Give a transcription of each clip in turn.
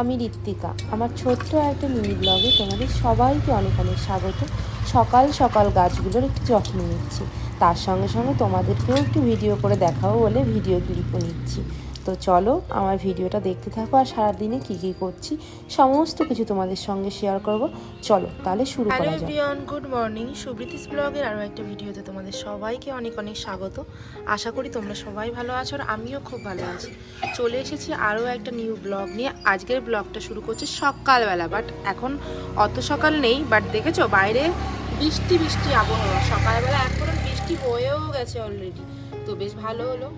আমি ঋত্বিকা আমার ছোট্ট একটা মিনি ব্লগে তোমাদের সবাইকে অনেক অনেক স্বাগত। সকাল সকাল গাছগুলোর একটু যত্ন নিচ্ছি। তার সঙ্গে সঙ্গে তোমাদেরকেও একটু ভিডিও করে দেখাও বলে ভিডিও ক্লিপও নিচ্ছি। তো চলো আমার ভিডিওটা দেখতে থাকো আর সারাদিনে কী কী করছি সমস্ত কিছু তোমাদের সঙ্গে শেয়ার করব। চলো তাহলে শুরু করা যাক। এভরিওয়ান গুড মর্নিং সুব্রীতিস ব্লগের আরও একটা ভিডিওতে তোমাদের সবাইকে অনেক অনেক স্বাগত। আশা করি তোমরা সবাই ভালো আছো আর আমিও খুব ভালো আছি। চলে এসেছি আরও একটা নিউ ব্লগ নিয়ে। আজকের ব্লগটা শুরু করছি সকালবেলা বাট এখন অত সকাল নেই। বাট দেখেছ বাইরে বৃষ্টি বৃষ্টি আবহাওয়া। সকালবেলা এখন বৃষ্টি হয়েও গেছে অলরেডি তো বেশ ভালো হলো।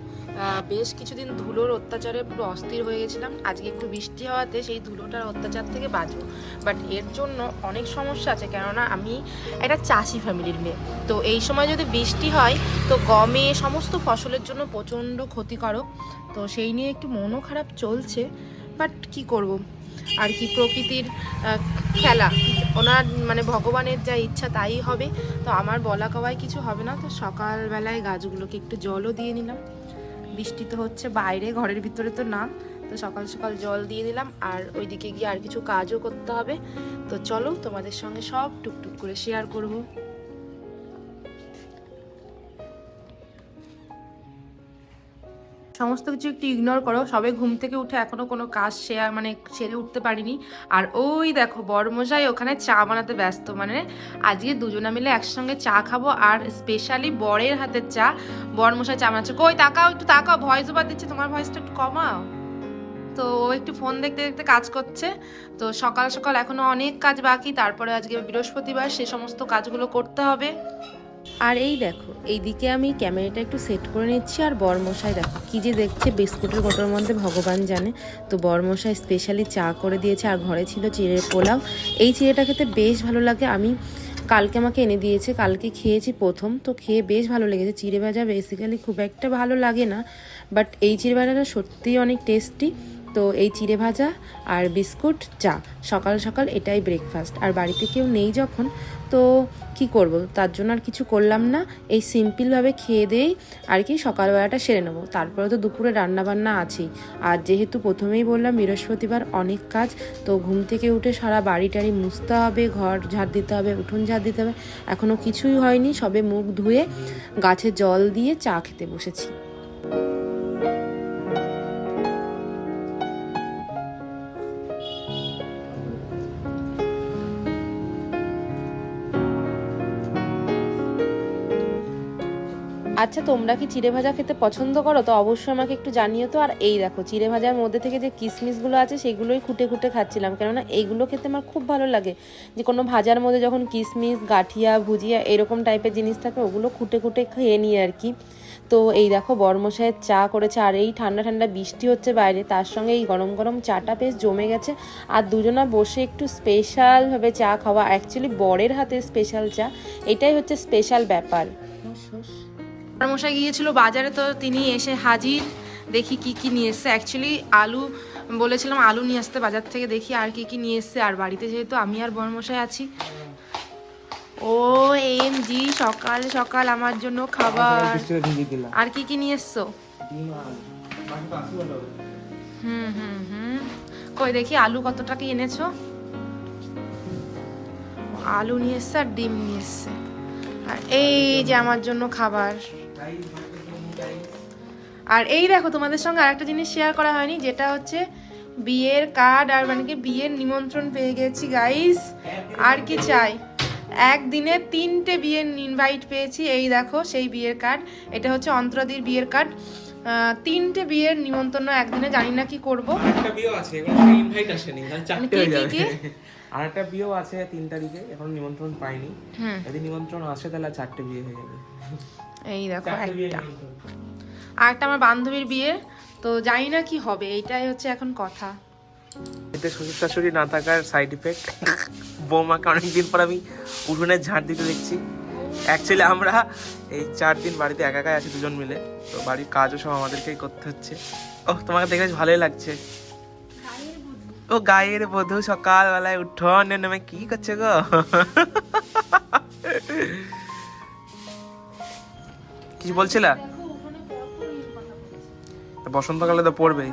বেশ কিছুদিন ধুলোর অত্যাচারে পুরো অস্থির হয়ে গেছিলাম। আজকে একটু বৃষ্টি হওয়াতে সেই ধুলোটার অত্যাচার থেকে বাঁচবো। বাট এর জন্য অনেক সমস্যা আছে, কেননা আমি একটা চাষি ফ্যামিলির মেয়ে। তো এই সময় যদি বৃষ্টি হয়, তো গমে সমস্ত ফসলের জন্য প্রচণ্ড ক্ষতিকারক। তো সেই নিয়ে একটু মনও খারাপ চলছে বাট কি করব? আর কি প্রকৃতির খেলা? ওনার মানে ভগবানের যা ইচ্ছা তাই হবে। তো আমার বলা কওয়ায় কিছু হবে না। তো সকালবেলায় গাছগুলোকে একটু জলও দিয়ে নিলাম। বৃষ্টি তো হচ্ছে বাইরে, ঘরের ভিতরে তো না। তো সকাল সকাল জল দিয়ে দিলাম, আর ওইদিকে গিয়ে আর কিছু কাজও করতে হবে। তো চলো তোমাদের সঙ্গে সব টুকটুক করে শেয়ার করব। সমস্ত কিছু একটু ইগনোর করো। সবে ঘুম থেকে উঠে এখনও কোনো কাজ শেয়ার মানে সেরে উঠতে পারিনি। আর ওই দেখো বড়মশাই ওখানে চা বানাতে ব্যস্ত। মানে আজকে দুজনা মিলে একসঙ্গে চা খাব আর স্পেশালি বরের হাতের চা। বড়মশাই চা বানাচ্ছে। কই তাকাও, একটু তাকাও ভয়েস ওভার দিচ্ছে। তোমার ভয়েসটা একটু কমাও। তো ও একটু ফোন দেখতে দেখতে কাজ করছে। তো সকাল সকাল এখনও অনেক কাজ বাকি। তারপরে আজকে বৃহস্পতিবার সে সমস্ত কাজগুলো করতে হবে। আর এই দেখো, এইদিকে আমি ক্যামেরাটা একটু সেট করে নিচ্ছি আর বরমশাই দেখো, কি যে দেখছে বিস্কুটের গোটোর মধ্যে, ভগবান জানে। তো বরমশাই স্পেশালি চা করে দিয়েছে আর ঘরে ছিল চিড়ের পোলাও। এই চিড়েটা খেতে বেশ ভালো লাগে, আমি কালকে আমাকে এনে দিয়েছে, কালকে খেয়েছি প্রথম, তো খেয়ে বেশ ভালো লেগেছে। চিড়ে ভাজা বেসিক্যালি খুব একটা ভালো লাগে না বাট এই চিড়ে ভাজাটা সত্যিই অনেক টেস্টি তো এই চিড়ে ভাজা আর বিস্কুট, চা, সকাল সকাল এটাই ব্রেকফাস্ট আর বাড়িতে কেউ নেই যখন, তো কি করব? তার জন্য আর কিছু করলাম না। এই সিম্পলভাবে খেয়ে দিয়েই আর কি সকালবেলাটা সেরে নেব। তারপরে তো দুপুরে রান্না বান্না আছেই। আর যেহেতু প্রথমেই বললাম বৃহস্পতিবার অনেক কাজ, তো ঘুম থেকে উঠে সারা বাড়ি টাড়ি মুছতে হবে, ঘর ঝাড় দিতে হবে, উঠোন ঝাড় দিতে হবে। এখনও কিছুই হয়নি, সবে মুখ ধুয়ে গাছে জল দিয়ে চা খেতে বসেছি। আচ্ছা তোমরা কি চিড়ে ভাজা খেতে পছন্দ করো? তো অবশ্যই আমাকে একটু জানিও তো। আর এই দেখো, চিড়ে ভাজার মধ্যে থেকে যে কিশমিশগুলো আছে, সেগুলোই খুঁটে খুঁটে খাচ্ছিলাম। কেননা এইগুলো খেতে আমার খুব ভালো লাগে। যে কোনো ভাজার মধ্যে যখন কিশমিশ গাঠিয়া, ভুজিয়া এরকম টাইপের জিনিস থাকে, ওগুলো খুঁটে খুঁটে খেয়ে নিই আর কি। তো এই দেখো বর্মশায়ের চা করেছে। আর এই ঠান্ডা ঠান্ডা বৃষ্টি হচ্ছে বাইরে, তার সঙ্গে এই গরম গরম চাটা বেশ জমে গেছে। আর দুজনা বসে একটু স্পেশালভাবে চা খাওয়া। অ্যাকচুয়ালি বরের হাতে স্পেশাল চা, এটাই হচ্ছে স্পেশাল ব্যাপার। মশাই গিয়েছিল বাজারে তো তিনি এসে হাজির। দেখি কি কি নিয়ে এসছে। অ্যাকচুয়ালি আলু বলেছিলাম আলু নিয়ে আসতে বাজার থেকে দেখি আর কি কি নিয়ে এসছে। আর বাড়িতে যেহেতু আমি আর বর্মশাই আছি। ও এম জি সকাল সকাল আমার জন্য খাবার। আর কি কি নিয়ে এসছো? হুম হুম হুম। কই দেখি আলু কত টাকা এনেছো? আলু নিয়ে এসছে আর ডিম নিয়ে এসছে। আর এই যে আমার জন্য খাবার। আর এই দেখো তোমাদের সঙ্গে আরেকটা জিনিস শেয়ার করা হয়নি যেটা হচ্ছে বিয়ের কার্ড আর মানে কি বিয়ের নিমন্ত্রণ পেয়ে গেছি গাইস আর কি চাই? একদিনে তিনটে বিয়ের ইনভাইট পেয়েছি এই দেখো সেই বিয়ের কার্ড এটা হচ্ছে অন্তরাদির বিয়ের কার্ড তিনটে বিয়ের নিমন্ত্রণ একদিনে জানি না কি করব। একটা বিয়েও আছে এগুলো ইনভাইট আসেনি তাহলে চারটে কি, হয়ে কি, যাবে? আর একটা বিয়েও আছে তিন তারিখে এখন নিমন্ত্রণ পাইনি। যদি নিমন্ত্রণ আসে তাহলে চারটে বিয়ে হয়ে যাবে। এই দেখো একটা। আর একটা আমার বান্ধবীর বিয়ে তো জানি না কি হবে এইটাই হচ্ছে এখন কথা। এতে শ্বশুর শাশুড়ি না থাকার সাইড ইফেক্ট বৌমাকে অনেকদিন পর আমি উঠোনের ঝাড় দিতে দেখছি। অ্যাকচুয়ালি আমরা এই চার দিন বাড়িতে একা একাই আছি দুজন মিলে তো বাড়ির কাজও সব আমাদেরকেই করতে হচ্ছে। ও তোমাকে দেখে বেশ ভালোই লাগছে। ও গায়ের বধূ সকালবেলায় উঠোনে নেমে কি করছে গো? কিছু বলছিলা? বসন্তকালে তো পড়বেই।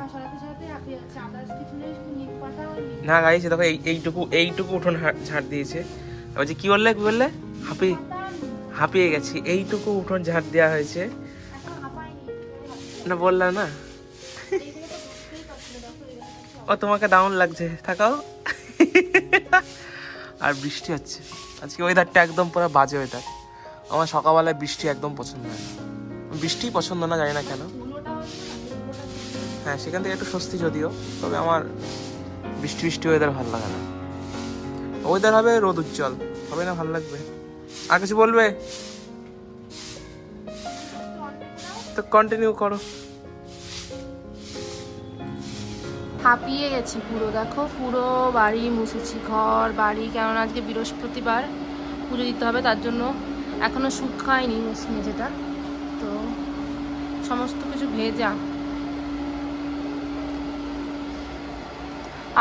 না গাইছে, দেখো এই এইটুকু এইটুকু উঠোন ঝাড় দিয়েছে। বলছি, কি বললে? কি বললে? হাঁপি। হাঁপিয়ে গেছি। এইটুকু উঠোন ঝাড় দেওয়া হয়েছে। না, বললা না। ও, তোমাকে দাউন লাগছে। থাকাও। আর বৃষ্টি হচ্ছে। আজকে ওয়েদারটা একদম পুরো বাজে ওয়েদার আমার সকালবেলায় বৃষ্টি একদম পছন্দ হয় না। বৃষ্টি পছন্দ না, জানি না কেন। হ্যাঁ সেখান থেকে একটু স্বস্তি যদিও, তবে আমার বৃষ্টি বৃষ্টি ওয়েদার ভালো লাগে না। ওয়েদার হবে রোদ উজ্জ্বল, হবে না, ভালো লাগবে। আর কিছু বলবে? তো কন্টিনিউ করো। হাঁপিয়ে গেছি পুরো, দেখো, পুরো বাড়ি মুছেছি, ঘর, বাড়ি, কেননা আজকে বৃহস্পতিবার, পুজো দিতে হবে, তার জন্য এখনও শুকায়নি মেঝেটা, তো সমস্ত কিছু ভেজা।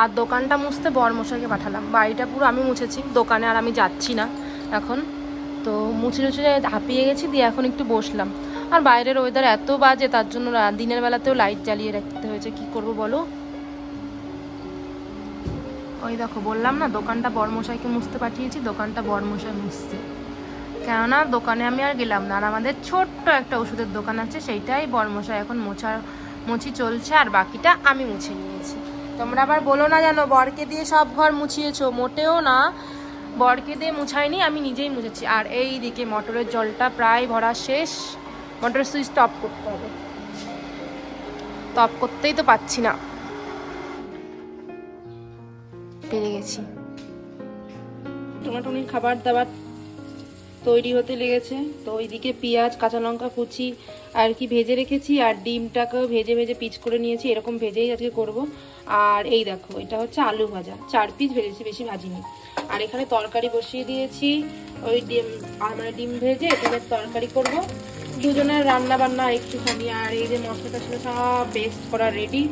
আর দোকানটা মুছতে বরমশাইকে পাঠালাম। বাড়িটা পুরো আমি মুছেছি, দোকানে আর আমি যাচ্ছি না এখন। তো মুছে মুছে হাঁপিয়ে গেছি, দিয়ে এখন একটু বসলাম। আর বাইরের ওয়েদার এত বাজে, তার জন্য দিনের বেলাতেও লাইট জ্বালিয়ে রাখতে হয়েছে। কি করব বলো? ওই দেখো, বললাম না, দোকানটা বরমশাইকে মুছতে পাঠিয়েছি, দোকানটা বরমশাই মুছছে। কেননা দোকানে আমি আর গেলাম না। আর আমাদের ছোট্ট একটা ওষুধের দোকান আছে, সেইটাই বরমশাই এখন মোছা মুছি চলছে, আর বাকিটা আমি মুছে নিয়েছি। তোমরা আবার বলো না জানো, বরকে দিয়ে সব ঘর মুছিয়েছো? মোটেও না। বরকে দিয়ে মুছাইনি, আমি নিজেই মুছেছি। আর এই দিকে মোটরের জলটা প্রায় ভরা শেষ। মোটরের সুইচ টপ করতে হবে। টপ করতেই তো পাচ্ছি না। পেরে গেছি। টোনাটুনির খাবার দাবার তৈরি হতে লেগেছে। তো ওইদিকে পেঁয়াজ, কাঁচা লঙ্কা, কুচি আর কি ভেজে রেখেছি আর ডিমটাকেও ভেজে ভেজে পিচ করে নিয়েছি। এরকম ভেজেই আজকে করব। আর এই দেখো, এটা হচ্ছে আলু ভাজা। চার পিস ভেজেছি, বেশি ভাজিনি। আর এখানে তরকারি বসিয়ে দিয়েছি। ওই ডিম, আর মানে ডিম ভেজে ডিমের তরকারি করব। দুজনের রান্না বান্না একটুখানি। আর এই যে মশলাটা ছিল সব বেস্ট করা রেডি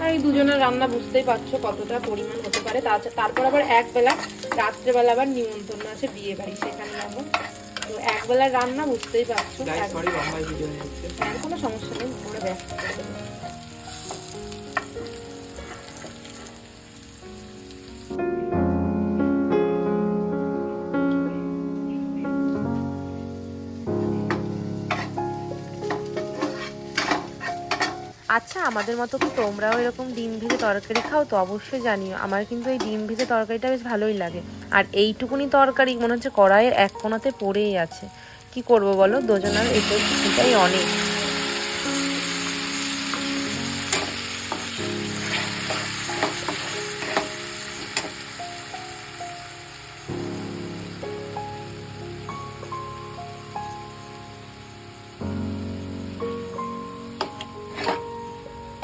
আর এই দুজনের রান্না বুঝতেই পারছ কতটা পরিমাণ হতে পারে। তারপর আবার একবেলা রাত্রেবেলা আবার নিমন্ত্রণ আছে বিয়ে বাড়ি সেখানে যাব। তো একবেলার রান্না বুঝতেই পারছ। হয়ে কোনো সমস্যা নেই ওরা ব্যস্ত। আচ্ছা আমাদের মতো কি তোমরাও এরকম ডিম ভেজে তরকারি খাও? তো অবশ্যই জানিও, আমার কিন্তু এই ডিম ভেজে তরকারিটা বেশ ভালোই লাগে। আর এইটুকুনি তরকারি মনে হচ্ছে কড়াইয়ের এক কোনাতে পড়েই আছে। কি করব বলো? দুজনের এটাই অনেক।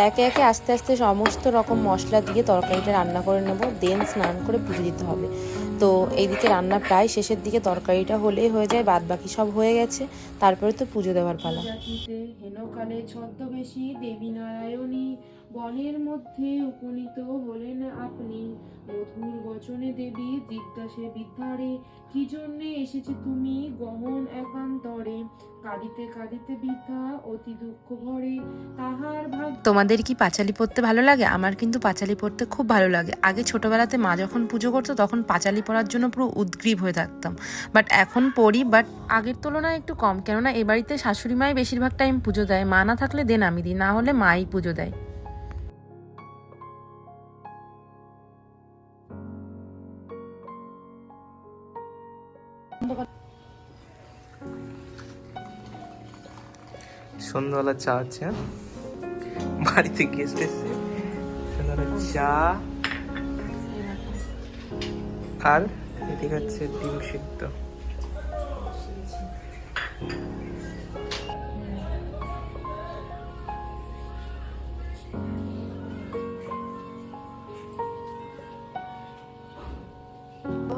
একে একে আস্তে আস্তে সমস্ত রকম মশলা দিয়ে তরকারিটা রান্না করে নেব দেন স্নান করে পুজো দিতে হবে। তো এইদিকে রান্না প্রায় শেষের দিকে তরকারিটা হলেই হয়ে যায় বাদ বাকি সব হয়ে গেছে। তারপরে তো পুজো দেওয়ার পালা। হেনকালে ছদ্মবেশী দেবী নারায়ণী বনের মধ্যে উপনীত হলেন আপনি। মধুর বচনে দেবী জিজ্ঞাসে বিদ্যারে, কি জন্যে এসেছে তুমি গহন একান্তরে? কাঁদিতে কাঁদিতে বৃদ্ধা অতি দুঃখ ভরে। তাহার ভাগ তোমাদের কি পাঁচালি পড়তে ভালো লাগে? আমার কিন্তু পাঁচালি পড়তে খুব ভালো লাগে। আগে ছোটবেলাতে মা যখন পুজো করতো, তখন পাঁচালি পড়ার জন্য পুরো উদ্গ্রীব হয়ে থাকতাম। বাট এখন পড়ি, বাট আগের তুলনায় একটু কম। কেননা এ বাড়িতে শাশুড়ি মাই বেশিরভাগ টাইম পুজো দেয়। মা না থাকলে দেন আমি দিই, না হলে মাই পুজো দেয়। সন্ধ্যাবেলা চা আছে হ্যাঁ? বাড়িতে গেস্ট এসছে। চা। আর এদিকে হচ্ছে ডিম সিদ্ধ।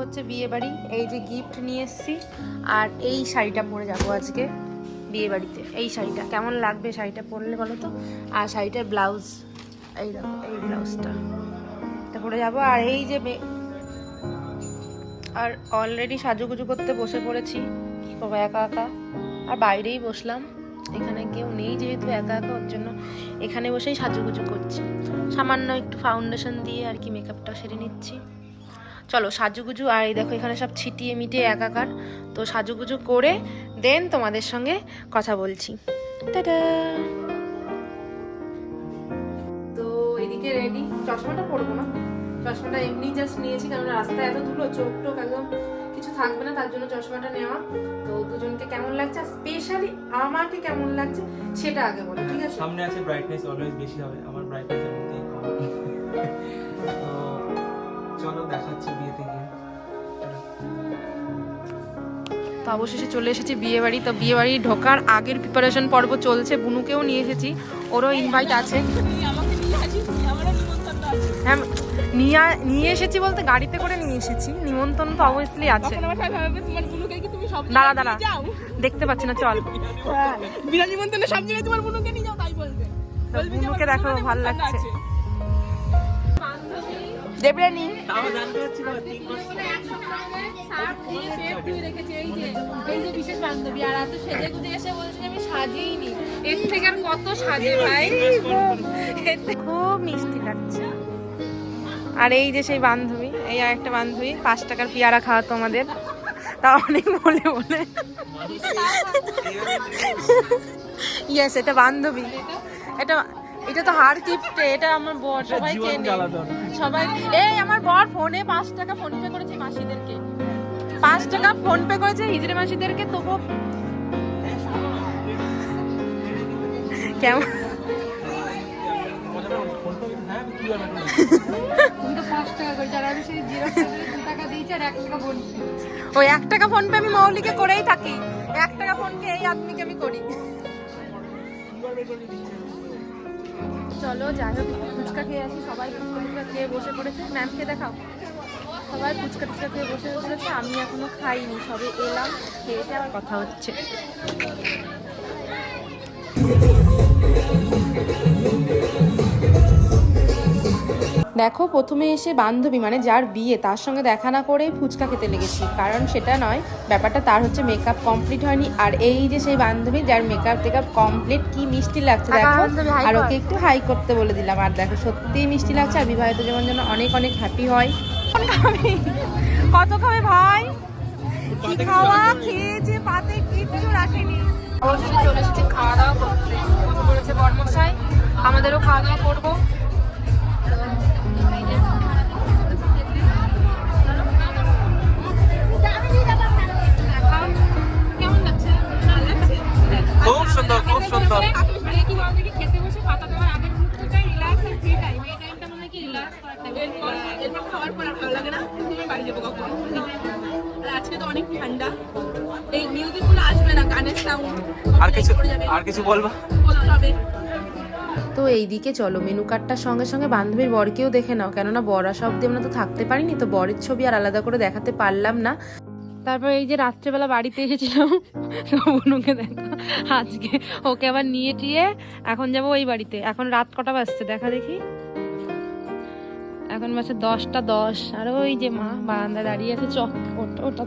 হচ্ছে বিয়ে বাড়ি এই যে গিফট নিয়ে এসেছি, আর এই শাড়িটা পরে যাব আজকে বিয়ে বাড়িতে এই শাড়িটা, কেমন লাগবে শাড়িটা পরলে বলো তো? আর শাড়িটার ব্লাউজ এই এই ব্লাউজটা এটা পরে যাব, আর এই যে আর অলরেডি সাজুগুজু করতে বসে পড়েছি। কি করব, একা একা? আর বাইরেই বসলাম। এখানে কেউ নেই যেহেতু একা একা, ওর জন্য এখানে বসেই সাজুগুজু করছি। সামান্য একটু ফাউন্ডেশন দিয়ে আর কি মেকআপটা সেরে নিচ্ছি। চলো সাজুগুজু আর এই দেখো এখানে সব ছিটিয়ে মিটিয়ে একাকার। তো সাজুগুজু করে দেন তোমাদের সঙ্গে কথা বলছি। টাটা! তো এদিকে রেডি চশমাটা পরবো না। চশমাটা এমনি জাস্ট নিয়েছি কারণ রাস্তায় এত ধুলো চোখ টোক একদম কিছু থাকবে না তার জন্য চশমাটা নেওয়া। তো দুজনকে কেমন লাগছে? স্পেশালি আমাকে কেমন লাগছে সেটা আগে বলো ঠিক আছে? সামনে আছে ব্রাইটনেস অলওয়েজ বেশি হবে। তো অবশেষে চলে এসেছি বিয়ে বাড়ি তো বিয়ে বাড়ি ঢোকার আগের প্রিপারেশন পর্ব চলছে। বুনুকেও নিয়ে এসেছি। ওরও ইনভাইট আছে। হ্যাঁ নিয়ে নিয়ে এসেছি বলতে গাড়িতে করে নিয়ে এসেছি। নিমন্ত্রণ তো অবভিয়াসলি আছে। দাঁড়া দাঁড়া। দেখতে পাচ্ছি না চল। বিনা নিমন্ত্রণে সব জায়গায় তোমার বোনকে নিয়ে যাও তাই বলবে। বুনুকে দেখো ভালো লাগছে। দেবরানি। তাও জানতে পারছি না ঠিক এই যে বিশেষ বান্ধবী। আর এত সেজে গুজে এসে বলছে যে আমি সাজিয়েইনি এর থেকে আর কত সাজে ভাই? এতে খুব মিষ্টি লাগছে। আর এই যে সেই বান্ধবী এই আর একটা বান্ধবী পাঁচ টাকার পেয়ারা খাওয়াতো আমাদের তা অনেক বলে বলে। ইয়েস এটা বান্ধবী। এটা এটা তো হার গিফট এটা আমার বর সবাই চেনে সবাই এই আমার বর ফোনে পাঁচ টাকা ফোন পে করেছে মাসিদেরকে। পাঁচ টাকা ফোন পে করেছে হিজড়ে মাসিদেরকে তবু কেমন? ওই এক টাকা ফোন পে আমি মৌলিকে করেই থাকি। এক টাকা ফোন পে এই আদমিকে আমি করি। চলো, যাই হোক ফুচকা খেয়ে আসি। সবাই ফুচকা টুচকা খেয়ে বসে পড়েছে। ম্যামকে দেখাও। সবাই ফুচকা ফুচকা খেয়ে বসে পড়েছে। আমি এখনও খাইনি, সবে এলাম, খেয়ে আবার কথা হচ্ছে। দেখো প্রথমে এসে বান্ধবী মানে যার বিয়ে তার সঙ্গে দেখা না করে ফুচকা খেতে লেগেছি। কারণ সেটা নয় ব্যাপারটা তার হচ্ছে মেকআপ কমপ্লিট হয়নি। আর এই যে সেই বান্ধবী যার মেকআপ টেকআপ কমপ্লিট কি মিষ্টি লাগছে দেখো। আর ওকে একটু হাই করতে বলে দিলাম। আর দেখো সত্যিই মিষ্টি লাগছে। আর বিবাহিত জীবন যেন অনেক অনেক হ্যাপি হয়। কত খাবে ভাই? কি খাওয়া? খেয়েছে পাতে কিচ্ছু রাখেনি অবশ্যই চলে এসেছে খাওয়া দাওয়া করতে। বর্মশাই? আমাদেরও খাওয়া দাওয়া করব। আর কিছু আর কিছু বলবা? তো এইদিকে চলো মেনু কার্ডটার সঙ্গে সঙ্গে বান্ধবীর বরকেও দেখে নাও। কেননা বরা শব্দে আমরা তো থাকতে পারিনি তো বরের ছবি আর আলাদা করে দেখাতে পারলাম না। তারপর এই যে রাত্রেবেলা বাড়িতে এসেছিলাম অনুকে দেখো। আজকে ওকে আবার নিয়ে টিয়ে এখন যাব ওই বাড়িতে। এখন রাত কটা বাজছে? দেখা দেখি। এখন বাজছে দশটা দশ, আর ওই যে মা বারান্দা দাঁড়িয়ে আছে, চক ওটা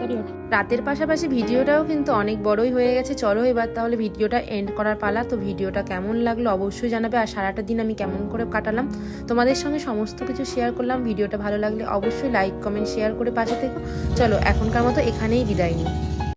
রাতের পাশাপাশি ভিডিওটাও কিন্তু অনেক বড়ই হয়ে গেছে। চলো এবার তাহলে ভিডিওটা এন্ড করার পালা। তো ভিডিওটা কেমন লাগল অবশ্যই জানাবে, আর সারাটা দিন আমি কেমন করে কাটালাম তোমাদের সঙ্গে সমস্ত কিছু শেয়ার করলাম। ভিডিওটা ভালো লাগলে অবশ্যই লাইক কমেন্ট শেয়ার করে পাশে থেকো। চলো এখনকার মতো এখানেই বিদায় নিই।